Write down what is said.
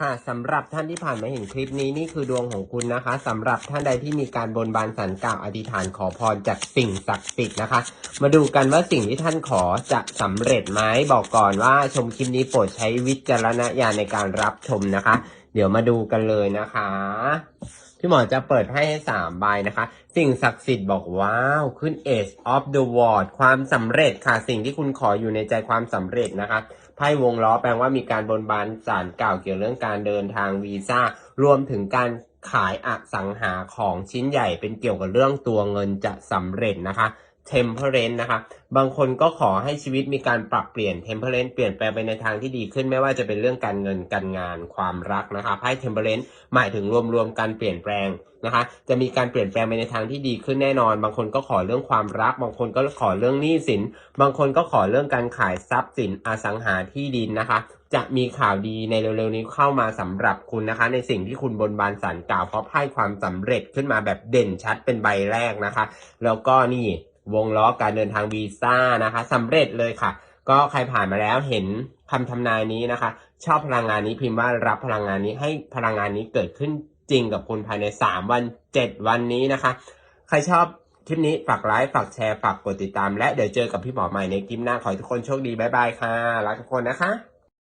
ค่ะสำหรับท่านที่ผ่านมาเห็นคลิปนี้นี่คือดวงของคุณนะคะสำหรับท่านใดที่มีการบนบานสันกล่าวอธิษฐานขอพรจากสิ่งศักดิ์สิทธิ์นะคะ มาดูกันว่าสิ่งที่ท่านขอจะสำเร็จไหมบอกก่อนว่าชมคลิปนี้โปรดใช้วิจารณญาณในการรับชมนะคะ เดี๋ยวมาดูกันเลยนะคะ พี่หมอจะเปิดให้สามใบนะคะ สิ่งศักดิ์สิทธิ์บอกว้าว ขึ้น Ace of the World ความสำเร็จค่ะ สิ่งที่คุณขออยู่ในใจความสำเร็จนะคะ ไพ่วงล้อแปลว่ามีการบนบานสารกล่าวเกี่ยวเรื่องการเดินทางวีซ่า รวมถึงการขายอสังหาของชิ้นใหญ่เป็นเกี่ยวกับเรื่องตัวเงินจะสำเร็จนะคะ temperance นะคะ บางคนก็ขอให้ชีวิตมีการปรับเปลี่ยน temperance เปลี่ยนแปลงไปในทางที่ดีขึ้นไม่ว่าจะเป็นเรื่องการเงินการงานความรักนะคะไพ่ temperance หมายถึงรวมๆการเปลี่ยนแปลงนะคะ จะมีการเปลี่ยนแปลงไปในทางที่ดีขึ้นแน่นอน บางคนก็ขอเรื่องความรัก บางคนก็ขอเรื่องหนี้สิน บางคนก็ขอเรื่องการขายทรัพย์สินอสังหาที่ดินนะคะ จะมีข่าวดีในเร็วๆนี้เข้ามาสำหรับคุณนะคะ ในสิ่งที่คุณบนบานสารกล่าวเพราะไพ่ความสำเร็จขึ้นมาแบบเด่นชัดเป็นใบแรกนะคะ แล้วก็นี่ วงล้อการเดินทางวีซ่านะคะสำเร็จเลยค่ะ ก็ใครผ่านมาแล้วเห็นคำทำนายนี้นะคะ ชอบพลังงานนี้พิมพ์ว่ารับพลังงานนี้ให้พลังงานนี้เกิดขึ้นจริงกับคุณภายใน 3 วัน 7 วันนี้นะคะ ใครชอบคลิปนี้ฝากไลค์ฝากแชร์ฝากกดติดตาม และเดี๋ยวเจอกับพี่หมอใหม่ในคลิปหน้าขอให้ทุกคนโชคดีบ๊ายบายค่ะรักทุกคนนะคะ